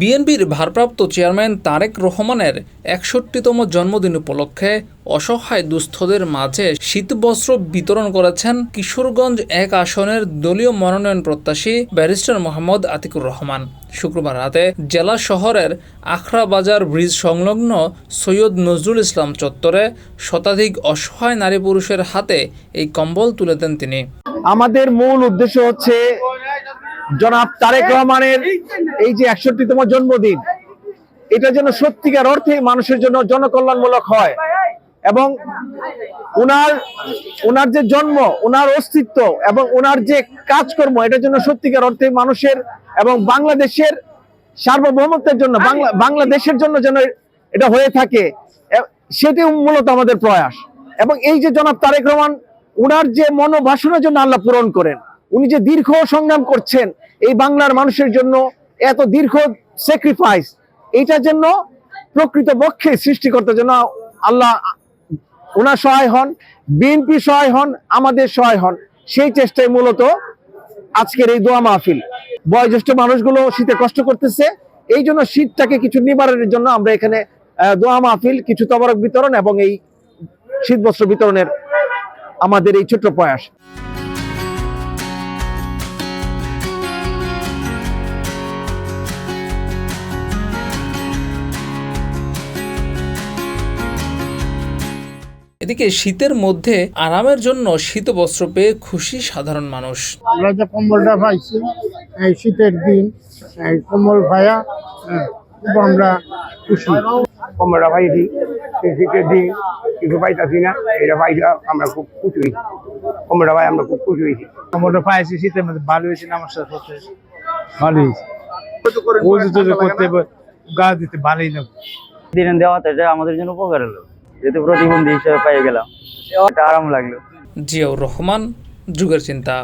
বিএনপির ভারপ্রাপ্ত চেয়ারম্যান তারেক রহমানের একষট্টিতম জন্মদিন উপলক্ষে অসহায় দুস্থদের মাঝে শীতবস্ত্র বিতরণ করেছেন কিশোরগঞ্জ এক আসনের দলীয় মনোনয়ন প্রত্যাশী ব্যারিস্টার মোহাম্মদ আতিকুর রহমান। শুক্রবার রাতে জেলা শহরের আখড়া বাজার ব্রিজ সংলগ্ন সৈয়দ নজরুল ইসলাম চত্বরে শতাধিক অসহায় নারী পুরুষের হাতে এই কম্বল তুলে দেন তিনি। আমাদের মূল উদ্দেশ্য হচ্ছে জনাব তারেক রহমানের এই যে একষট্টিতম জন্মদিন এটা যেন সত্যিকার অর্থে মানুষের জন্য জনকল্যাণমূলক হয়। এবং ওনার ওনার যে জন্ম ওনার অস্তিত্ব এবং ওনার যে কাজকর্ম এটার জন্য সত্যিকার অর্থে মানুষের এবং বাংলাদেশের সার্বভৌমত্বের জন্য বাংলা বাংলাদেশের জন্য যেন এটা হয়ে থাকে সেটি মূলত আমাদের প্রয়াস। এবং এই যে জনাব তারেক রহমান উনার যে মনোবাসনার জন্য আল্লাহ পূরণ করেন উনি যে দীর্ঘ সংগ্রাম করছেন, এই বাংলার মানুষের জন্য এত দীর্ঘ স্যাক্রিফাইস এইটার জন্য প্রকৃত পক্ষে সৃষ্টিকর্তার জন্য আল্লাহ ওনার সহায় হন, বিএনপি সহায় হন, আমাদের সহায় হন। সেই চেষ্টায় মূলত আজকের এই দোয়া মাহফিল। বয়োজ্যেষ্ঠ মানুষগুলো শীতে কষ্ট করতেছে, এই জন্য শীতটাকে কিছু নিবারণের জন্য আমরা এখানে দোয়া মাহফিল, কিছু তবরক বিতরণ এবং এই শীত বস্ত্র বিতরণের আমাদের এই ছোট্ট প্রয়াস। এদিকে শীতের মধ্যে আরামের জন্য শীতবস্ত্র পেয়ে খুশি সাধারণ মানুষ। আমরা যে কম্বলটা পাইছি এই শীতের দিন এই কম্বল ভাইয়া হ্যাঁ, খুব আমরা খুশি। কমরা পাইছি সেই শীতের দিন কিছু পাইতাছি না এটা পাইটা আমরা খুব খুশি হয়েছি কমরা ভাই আমরা খুব খুশি হয়েছি কম্বলটা পাইছি শীতের মধ্যে ভালো হয়েছে না আমার সাথে? ভালো হয়েছে করতে গা দিতে ভালোই না। দিনে দেওয়াতে এটা আমাদের জন্য উপকার হলো। যেহেতু প্রতিবন্ধী হিসেবে পেয়ে গেলাম। এটা আরাম লাগল। জিয়াউর রহমান যুগের চিন্তা।